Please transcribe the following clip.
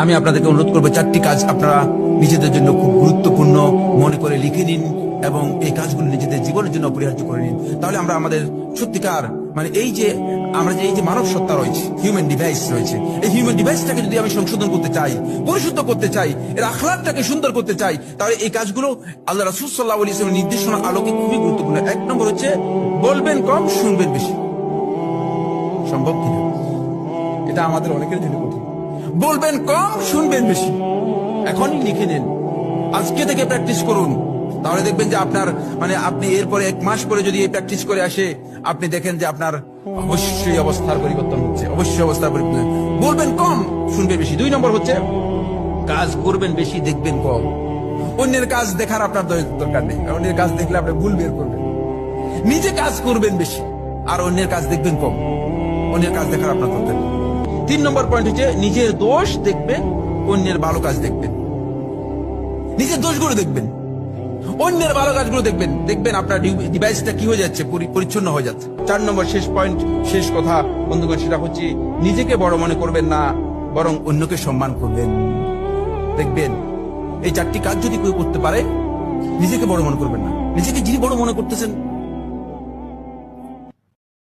আমি আপনাদেরকে অনুরোধ করব, চারটি কাজ আপনারা নিজেদের জন্য খুব গুরুত্বপূর্ণ মনে করে লিখে নিন এবং এই কাজগুলো নিজেদের জীবনের জন্য অপরিহার্য করে নিন। তাহলে আমরা আমাদের সত্যিকার মানে এই যে, আমরা যে এই যে মানব সত্তা রয়েছে হিউম্যান ডিভাইস রয়েছে, এই হিউম্যান ডিভাইসটাকে যদি আমি সংশোধন করতে চাই, পরিশুদ্ধ করতে চাই, এর আখলাকটাকে সুন্দর করতে চাই, তাহলে এই কাজগুলো আল্লাহ রাসুল সাল্লাহ ইসলামের নির্দেশনা আলোকে খুবই গুরুত্বপূর্ণ। এক নম্বর হচ্ছে, বলবেন কম, শুনবেন বেশি। সম্ভব কিনা? এটা আমাদের অনেকের জন্য কঠিন। বলবেন কম, শুনবেন বেশি। এখনই লিখে নেন। আজকে থেকে প্র্যাকটিস করুন। তাহলে দেখবেন যে আপনার মানে আপনি এরপরে এক মাস পরে যদি এই প্র্যাকটিস করে আসে, আপনি দেখেন যে আপনার অবশ্যই অবস্থার পরিবর্তন হচ্ছে। অবশ্যই অবস্থার পরিবর্তন বলবেন কম, শুনবেন বেশি। দুই নম্বর হচ্ছে, কাজ করবেন বেশি, দেখবেন কম। অন্যের কাজ দেখার আপনার দরকার নেই। অন্যের কাজ দেখলে আপনি ভুল বের করবেন। নিজে কাজ করবেন বেশি, আর অন্যের কাজ দেখবেন কম। অন্যের কাজ দেখার আপনার দরকার। তিন নম্বর পয়েন্ট হচ্ছে নিজের দোষ দেখবেন, অন্যের ভালো কাজ দেখবেন। নিজের দোষগুলো দেখবেন। অন্যের ভালো কাজগুলো দেখবেন। দেখবেন আপনার ডিভাইসটা কি হয়ে যাচ্ছে, পরি- পরিচ্ছন্ন হয়ে যাচ্ছে। চার নম্বর শেষ পয়েন্ট শেষ কথা বন্ধুগণ সেটা হচ্ছে নিজেকে বড় মনে করবেন না, বরং অন্যকে সম্মান করবেন। দেখবেন, এই চারটি কাজ যদি কেউ করতে পারে, নিজেকে বড় মনে করবেন না। নিজেকে যিনি বড় মনে করতেছেন